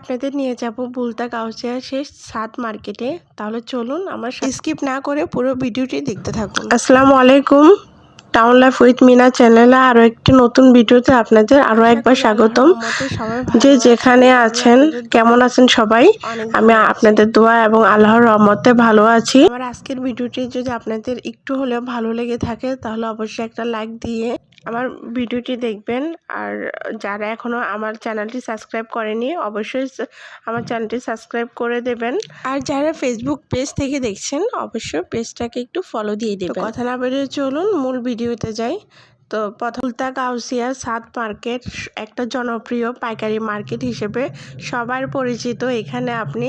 আপনাদের নিয়ে যাব বুলতা কাউসিয়া শেষ সাত মার্কেটে। তাহলে চলুন আমার স্কিপ না করে পুরো ভিডিওটি দেখতে থাকুন। আসসালামু আলাইকুম টাউন লাইফ উইথ মিনা চ্যানেলে আরও একটি নতুন ভিডিওতে আপনাদের আরও একবার স্বাগতম। যে যেখানে আছেন কেমন আছেন সবাই? আমি আপনাদের দোয়া এবং আল্লাহর রহমতে ভালো আছি। আমার আজকের ভিডিওটি যদি আপনাদের একটু হলেও ভালো লেগে থাকে তাহলে অবশ্যই একটা লাইক দিয়ে আমার ভিডিওটি দেখবেন। আর যারা এখনও আমার চ্যানেলটি সাবস্ক্রাইব করেনি অবশ্যই আমার চ্যানেলটি সাবস্ক্রাইব করে দেবেন। আর যারা ফেসবুক পেজ থেকে দেখছেন অবশ্যই পেজটাকে একটু ফলো দিয়ে দেবেন। কথা না বেরিয়ে চলুন মূল ভিডিওতে যাই। তো পথলতা গাউসিয়া সাত মার্কেট একটা জনপ্রিয় পাইকারি মার্কেট হিসেবে সবার পরিচিত। এখানে আপনি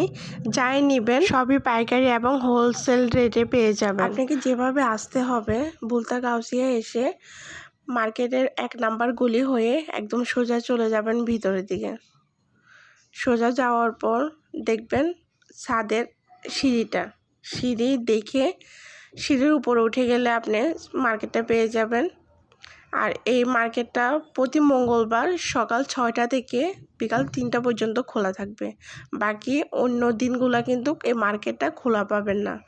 যাই নেবেন সবই পাইকারি এবং হোলসেল রেটে পেয়ে যাবেন। আপনাকে যেভাবে আসতে হবে বুলতা গাউসিয়া এসে মার্কেটের এক নাম্বার গুলি হয়ে একদম সোজা চলে যাবেন ভিতরের দিকে। সোজা যাওয়ার পর দেখবেন ছাদের সিঁড়িটা। সিঁড়ি দেখে সিঁড়ির উপরে উঠে গেলে আপনি মার্কেটটা পেয়ে যাবেন। আর এই মার্কেটটা প্রতি মঙ্গলবার সকাল ছয়টা থেকে বিকাল তিনটা পর্যন্ত খোলা থাকবে। বাকি অন্য দিনগুলো কিন্তু এই মার্কেটটা খোলা পাবেন না।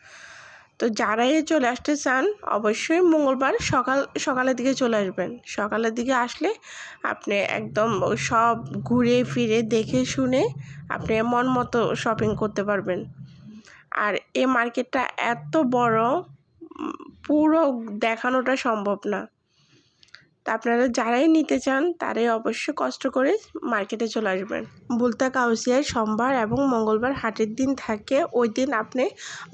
তো যারাই চলে আসতে চান, অবশ্যই মঙ্গলবার সকাল, সকালের দিকে চলে আসবেন। সকালের দিকে আসলে আপনি একদম সব ঘুরে ফিরে দেখে শুনে আপনি মন মতো শপিং করতে পারবেন। আর এ মার্কেটটা এত বড় পুরো দেখানোটা সম্ভব না। তা আপনারা যারাই নিতে চান, তারাই অবশ্য কষ্ট করে মার্কেটে চলে আসবেন। বুলতা কাউসিয়ার সোমবার এবং মঙ্গলবার হাটের দিন থাকে, ওই দিন আপনি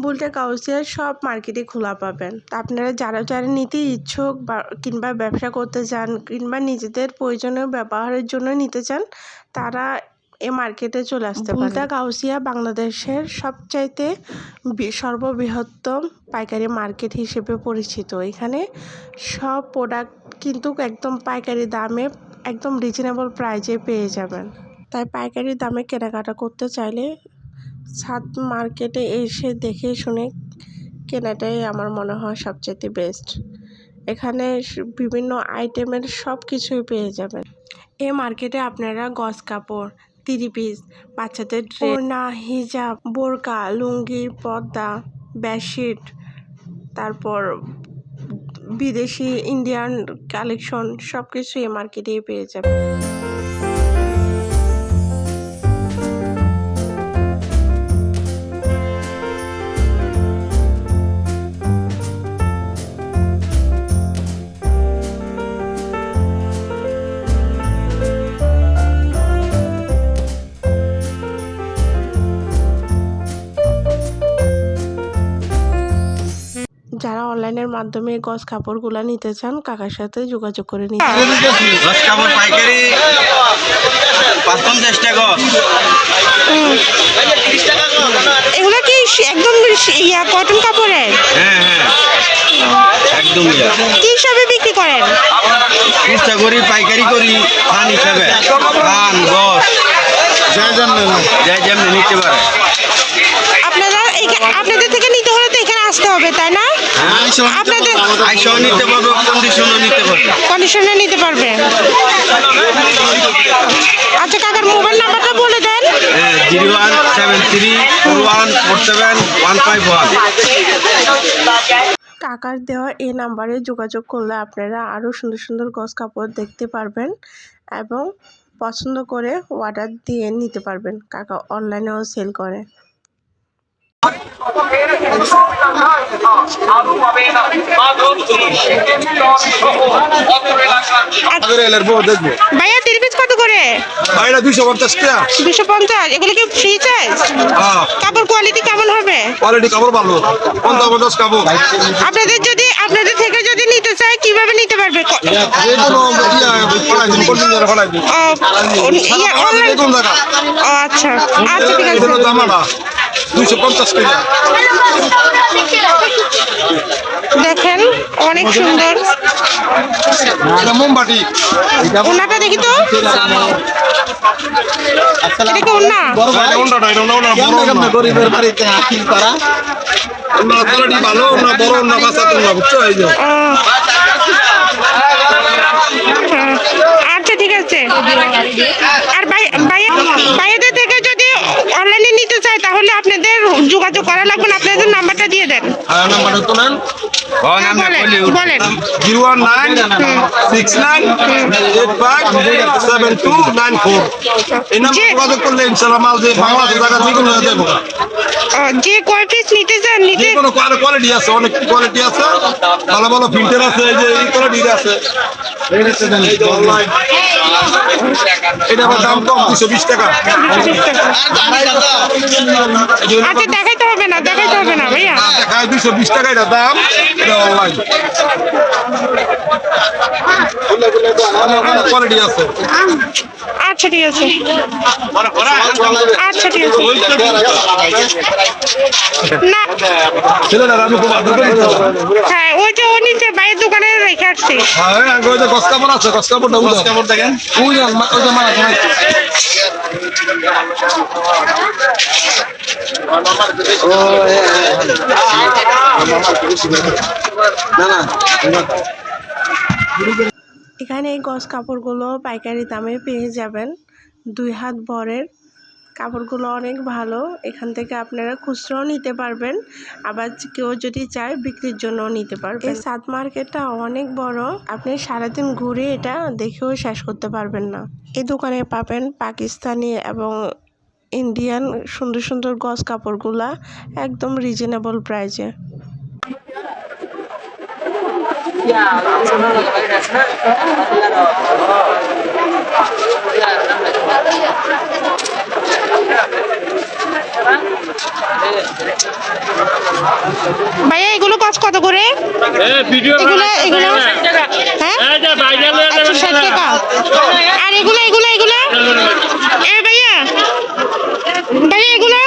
বুলতা কাউসিয়ার সব মার্কেটে খোলা পাবেন। তা আপনারা যারা যারা নিতে ইচ্ছুক বা কিংবা ব্যবসা করতে চান কিংবা নিজেদের প্রয়োজনীয় ব্যবহারের জন্য নিতে চান, তারা এ মার্কেটে চলে আসতে পারেন বুলতা কাউসিয়া বাংলাদেশের সবচাইতে সর্ববৃহত্তম পাইকারি মার্কেট হিসেবে পরিচিত। এখানে সব প্রোডাক্ট কিন্তু একদম পাইকারি দামে, একদম রিজনেবল প্রাইজে পেয়ে যাবেন। তাই পাইকারি দামে কেনাকাটা করতে চাইলে ছাদ মার্কেটে এসে দেখে শুনে কেনাটাই আমার মনে হয় সবচেয়ে বেস্ট। এখানে বিভিন্ন আইটেমের সব কিছুই পেয়ে যাবেন। এ মার্কেটে আপনারা গজ কাপড় তিরি পিস। বাচ্চাদের ওড়না হিজাব বোরকা লুঙ্গি পর্দা বেডশিট তারপর বিদেশি ইন্ডিয়ান কালেকশন সব কিছুই এই মার্কেটেই পেয়ে যাবেন অনলাইনের মাধ্যমে এই গজ কাপড়গুলো নিতে চান কাকার সাথে যোগাযোগ করে নিতে। কাপড় পাইকারি টাকা এগুলো কি একদম ইয়া কটন কাপড়ের? হ্যাঁ হ্যাঁ। একদম কি হিসাবে বিক্রি করেন? চেষ্টা করি পাইকারি করি খান হিসাবে। খান গস যাই যেমনি নিতে পারে। আপনারা আপনাদের থেকে আসতে হবে, তাই না? আপনাদের পারব পারব কন্ডিশনে নিতে পারবেন আচ্ছা কাকার মোবাইল নাম্বারটা বলে দেন। ওয়ান কাকার দেওয়া এই নাম্বারে যোগাযোগ করলে আপনারা আরও সুন্দর সুন্দর গজ কাপড় দেখতে পারবেন এবং পছন্দ করে অর্ডার দিয়ে নিতে পারবেন। কাকা অনলাইনেও সেল করে। ভাইয়া তিন কত করে? এটা দুইশো পঞ্চাশ টাকা। দুশো পঞ্চাশ? এগুলো কি ফ্রি চার্জ হ্যাঁ। কাপড় কোয়ালিটি কেমন হবে? কোয়ালিটি কাপড় ভালো। পঞ্চাশ পঞ্চাশ কাপড়। আপনাদের যদি আপনাদের থেকে যদি নিতে চায় কীভাবে নিতে পারবে? আচ্ছা। আচ্ছা ঠিক আছে। দুইশো পঞ্চাশ টাকা দেখেন অনেক সুন্দর। মোমবাটি ওনাটা দেখি তো। গরিবের বাড়িতে ভালো উন্ডা বড় উন্ডা বাচ্চা উন্ডা বুঝছ এই যে ও। হ্যাঁ। আচ্ছা ঠিক আছে আর ভাই ভাইয়া ভাইয়াদের থেকে যদি যোগাযোগ করা লাগবে না আপনাদের নাম্বারটা দিয়ে দেন আর নাম্বারটা তোলেন বলেন zero one nine six nine eight five seven two nine four. এই নাম্বার যোগাযোগ করলে ইনশাল্লাহ মাল যে যে কোনো দেবো যে কয় পিস নিতে চান নিতে কোনো কোয়ালিটি আছে অনেক কোয়ালিটি আছে। ভালো ভালো ফিল্টার আছে এই যে এই কোয়ালিটি আছে। এটা আবার দাম কম দুশো বিশ টাকা। আচ্ছা দেখাইতে হবে না দেখাইতে হবে না ভাইয়া। দেখায় দুশো বিশ টাকা। এটা দাম। কোয়ালিটি আছে। আচ্ছা ঠিক আছে। আচ্ছা ঠিক আছে। না। ছেলেটা আমি খুব আদর করি। তো। হ্যাঁ ওই যে ও নিচে বাইরের দোকানে রেখে আসছে। হ্যাঁ আগে এখানে এই গস কাপড়গুলো পাইকারি দামে পেয়ে যাবেন। দুই হাত বরের কাপড়গুলো অনেক ভালো। এখান থেকে আপনারা খুচরাও নিতে পারবেন। আবার কেউ যদি চায় বিক্রির জন্যও নিতে পারবেন। এই সাত মার্কেটটা অনেক বড়। আপনি সারাদিন ঘুরে এটা দেখেও শেষ করতে পারবেন না। এই দোকানে পাবেন পাকিস্তানি এবং ইন্ডিয়ান সুন্দর সুন্দর গস কাপড়গুলা একদম রিজনেবল প্রাইজে ভাইয়া এগুলো কত কত করে? এগুলো এগুলো হ্যাঁ একশো ষাট টাকা। আর এগুলো এগুলো এগুলো? এ ভাইয়া। ভাইয়া এগুলো?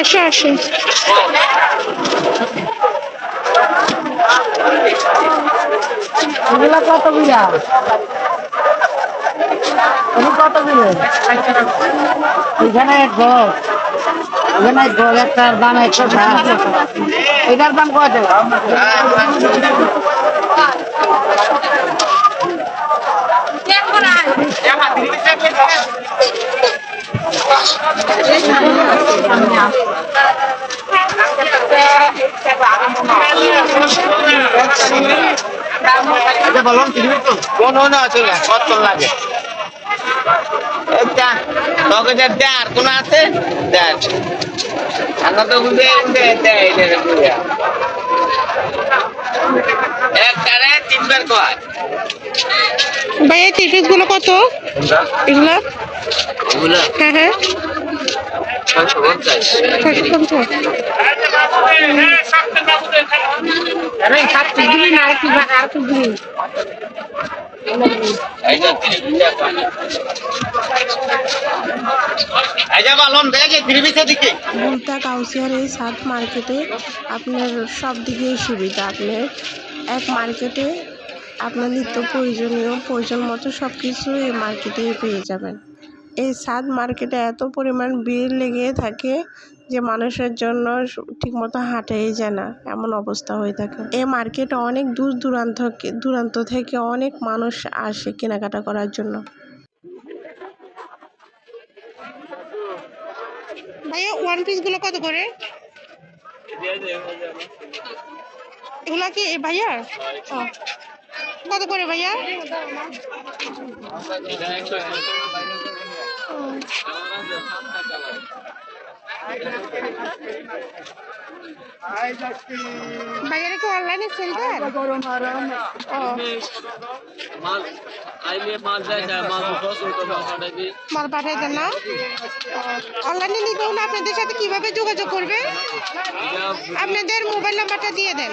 একশো আশি। কত বিঘা? তুমি কত বিঘা? এখানে এক ঘর। এখানে এক একটার দাম একশো ষাট। এটার দাম কত? কত লাগে? তোকে যে দেয়ার কোন আছে? দেয়ার। আমরা তো দেয় একটারে তিনবার কয়। ভাইয়া টিফিসগুলো কত এগুলো? হ্যাঁ হ্যাঁ। দিকে এই সাত মার্কেটে আপনার সব দিকেই সুবিধা। আপনার এক মার্কেটে আপনার নিত্য প্রয়োজনীয় প্রয়োজন মতো সব কিছু এই মার্কেটে পেয়ে যাবেন। এই সাদ মার্কেটে এত পরিমাণ ভিড় লেগে থাকে যে মানুষের জন্য ঠিকমতো হাঁটাই যায় না, এমন অবস্থা হয়ে থাকে। এই মার্কেটে অনেক দূর দূরান্ত দূরান্ত থেকে অনেক মানুষ আসে কেনাকাটা করার জন্য। ভাইয়া ওয়ান পিসগুলো কত করে? এগুলা কি এ ভাইয়া? কত করে ভাইয়া। ভাইয়ারা কি অনলাইনে সেল দেন? ও। মাল আইলে মাল যায় যায় মাল মাল পাঠাই দেন না? অনলাইনে নিতে হলে আপনাদের সাথে কীভাবে যোগাযোগ করবে? আপনাদের মোবাইল নাম্বারটা দিয়ে দেন।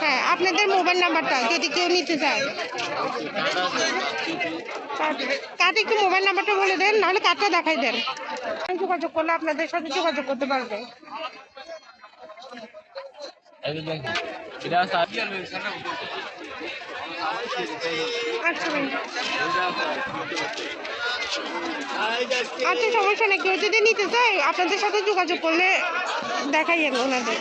হ্যাঁ আপনাদের মোবাইল নাম্বারটা যদি কেউ নিতে চায়। কার্ড একটু মোবাইল নাম্বারটা বলে দেন, নাহলে কার্ডটা দেখাই দেন। যোগাযোগ করলে আপনাদের সাথে যোগাযোগ করতে পারবে। আচ্ছা আচ্ছা সমস্যা নেই, কেউ যদি নিতে চায়, আপনাদের সাথে যোগাযোগ করলে দেখাইয়েন ওনাদের।